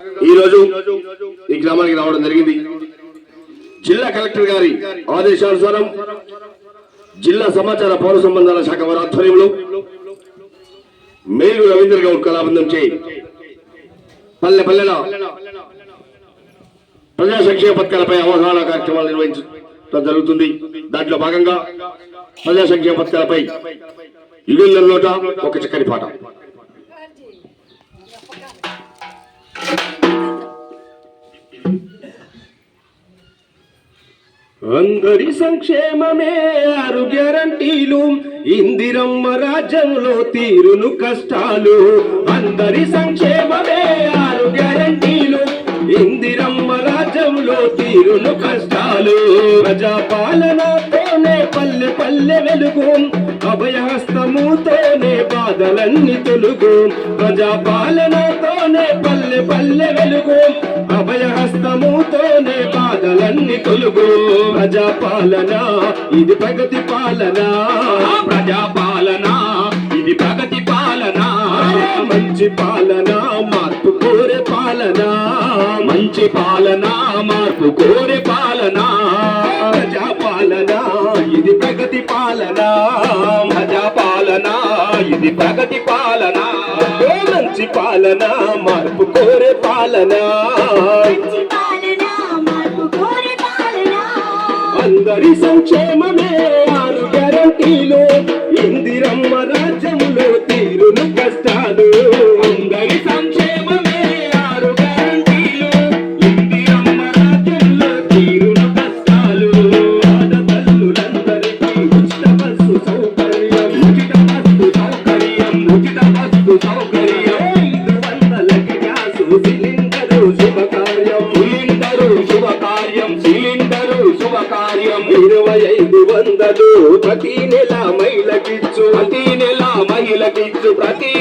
ఈ రోజు ఈ గ్రామానికి రావడం జరిగింది. జిల్లా కలెక్టర్ గారి ఆదేశానుసారం జిల్లా సమాచార పౌర సంబంధాల శాఖ వారి ఆధ్వర్యంలో మేలు రవీంద్ర గౌడ్ కళాబంధం చే పల్లె పల్లెల ప్రజా సంక్షేమ పథకాలపై అవగాహన కార్యక్రమాలు నిర్వహించడం జరుగుతుంది. దాంట్లో భాగంగా ప్రజా సంక్షేమ పథకాలపై యుగంలోట ఒక చక్కని పాట అందరి సంక్షేమమే ఆరు గ్యారంటీలు. ఇందిరమ్మ రాజ్యంలో తీరును కష్టాలు. అందరి సంక్షేమమే ఆరు గ్యారంటీలు. ఇందిరమ్మ రాజ్యంలో తీరును కష్టాలు. ప్రజాపాలనతోనే పల్లె పల్లె వెలుగు. అభయహస్తముతోనే బాధలన్నీ తొలుగు. ప్రజాపాలనతోనే పల్లె పల్లె వెలుగు. అభయహస్తముతోనే బాధలన్నీ తొలుగు. ప్రజాపాలన ఇది ప్రగతి పాలన. ప్రజాపాలన ఇది ప్రగతి పాలన. మంచి పాలన మార్పు కోరే పాలన. మంచి పాలన మార్పు కోరే పాలన. ప్రజాపాలన ఇది ప్రగతి పాలన. ప్రజాపాలన ఇది ప్రగతి పాలన. మంచి పాలన మార్పు కోరే పాలన. అందరి సంక్షేమమే ఆరు గ్యారంటీలు. ఇందిరమ్మ రాజ్యంలో తీరును కష్టాలు. అందరి ఇరవై ఐదు వందలు ప్రతి నెల మహిళకిచ్చు ప్రతి నెల మహిళకిచ్చు ప్రతి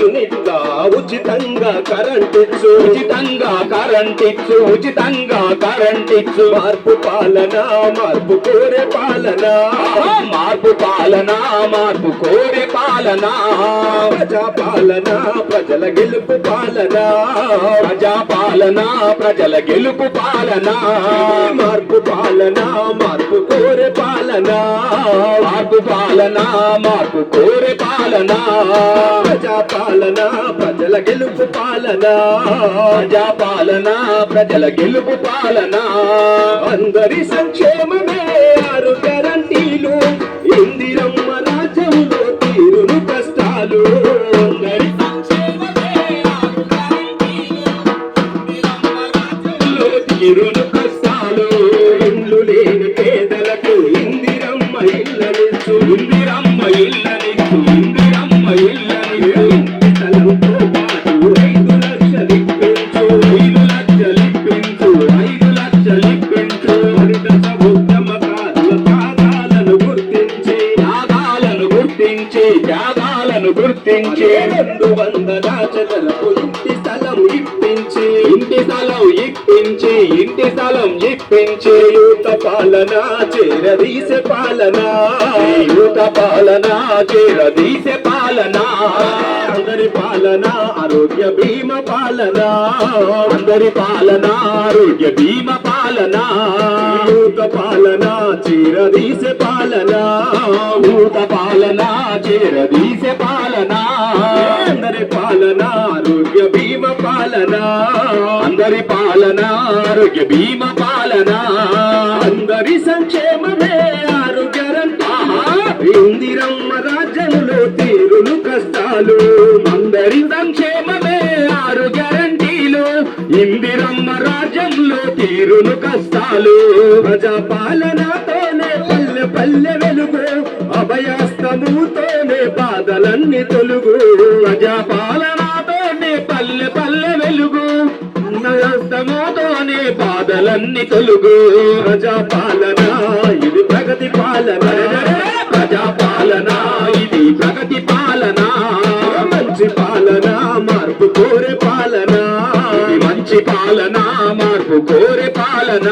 యూనిట్ల ఉచితంగా కరెంట్ ఇచ్చు. ఉచితంగా కరెంట్ ఇచ్చు. ఉచితంగా కరెంట్ ఇచ్చు. మార్పు పాలన మార్పు కోరే పాలన. మార్పు పాలన మార్పు కోరే పాలన. ప్రజా పాలన ప్రజల గెలుపు పాలన. ప్రజా పాలన ప్రజల గెలుపు పాలన. మార్పు పాలన మార్పు కోరే పాలన. మార్పు పాలన మార్పు కోరే పాలన ప్రజా పాలన ప్రజల గెలుపు పాలన ప్రజా పాలన ప్రజల గెలుపు పాలన. అందరి సంక్షేమమే ఆరు గ్యారంటీలు ఇందిరమ్మ రాజ్యంలో తీరును కష్టాలు. అందరి సంక్షేమమే తీరును కష్టాలు. ఇండ్లు లేని పేదలకు ఇందిరమ్మ ఇళ్ళనిచ్చు త్యాగాలను గుర్తించి. రెండు వందల చదరపు ఇంటి స్థలం ఇప్పించి. ఇంటి స్థలం ఇప్పించి ఇంటి స్థలం ఇప్పించి. యూత పాలన చేరదీసే పాలన. యూత పాలన చేరదీసే పాలన. అందరి పాలన ఆరోగ్య బీమ పాలన. అందరి పాలన ఆరోగ్య బీమ పాలన. యూత పాలన చేరదీసే పాలన భూత పాలన చేరదీసే పాలన. అందరి పాలన ఆరోగ్య భీమ పాలన. అందరి పాలన ఆరోగ్య భీమ పాలన. అందరి సంక్షేమమే ఆరు గ్యారంటీ ఇందిరమ్మ రాజ్యంలో తీరును కష్టాలు. అందరి సంక్షేమమే ఆరు గ్యారంటీలు ఇందిరమ్మ రాజ్యంలో తీరును కష్టాలు. ప్రజా అభయాస్తముతోనే బాధలన్నీ తొలుగు. ప్రజా పాలనాతోనే పల్లె పల్లె వెలుగు. అభయాస్తముతోనే బాధలన్నీ తొలుగు. ప్రజా పాలన ఇది ప్రగతి పాలన. ప్రజా పాలన ఇది ప్రగతి పాలన. మంచి పాలన మార్పు కోరే పాలన. మంచి పాలన మార్పు కోరే పాలన.